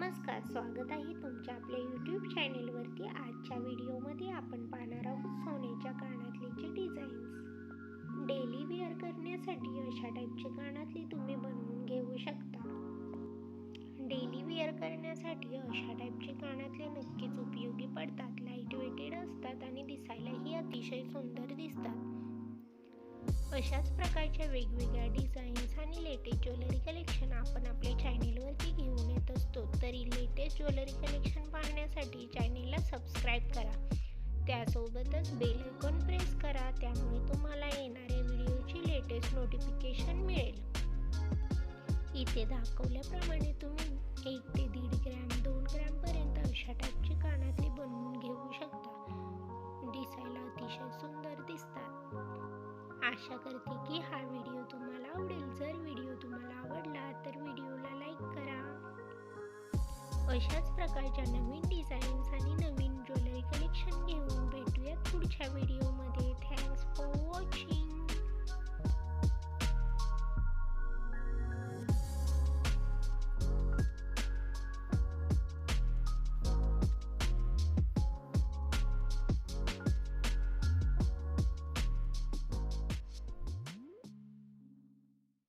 नमस्कार स्वागत आहे तुमच्या आपल्या यूट्यूब चॅनेलवरती आजच्या व्हिडिओमध्ये आपण पाहणार आहोत सोन्याच्या कानातलीचे डिझाईन्स डेली वेअर करण्यासाठी अशा टाईपचे कानातली तुम्ही बनवून घेऊ शकता. डेली वेअर करण्यासाठी अशा टाईपचे कानातले नक्कीच उपयोगी पडतात. लाइट वेटेड असतात आणि दिसायलाही अतिशय सुंदर दिसतात. अशाच प्रकारच्या वेगवेगळ्या डिझाईन्स आणि लेटेस्ट ज्वेलरी कलेक्शन आपण आपल्या चॅनेल ज्वेलरी कलेक्शन पाहण्यासाठी चॅनेलला सबस्क्राईब करा. त्यासोबतच बेल आयकॉन प्रेस करा त्यामुळे तुम्हाला येणाऱ्या व्हिडिओची लेटेस्ट नोटिफिकेशन मिळेल. इथे दाखवल्याप्रमाणे तुम्ही एक ते दीड ग्रॅम दोन ग्रॅमपर्यंत अशा टाईपची कानातली बनवून घेऊ शकता. दिसायला अतिशय सुंदर दिसतात. आशा करते की हा व्हिडिओ तुम्हाला आवडेल. जर व्हिडिओ अशाच प्रकारच्या नवीन